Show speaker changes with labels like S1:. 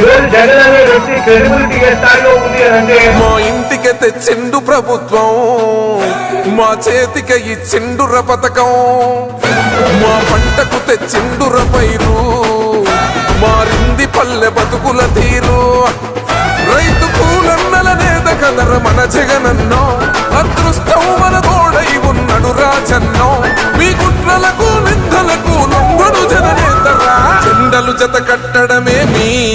S1: ఈరోజు జగన్ అనే వ్యక్తి క్రెడిబిలిటీ ఏ స్థాయిలో ఉంది అని అంటే
S2: మా ఇంటికి తెచ్చిండు ప్రభుత్వం మా చేతికి ఇచ్చిండుర పథకం మా పంటకు తెచ్చిండుర పైరు మారింది పల్లె బతుకుల తీరు. రైతు కూలన్నల నేత కదర మన జగనన్నో అదృష్టం మన తోడై ఉన్నడు రాజన్నో. మీ కుట్రలకు నిందలకు లొంగడు జననేతరా చెండలు జత కట్టడమే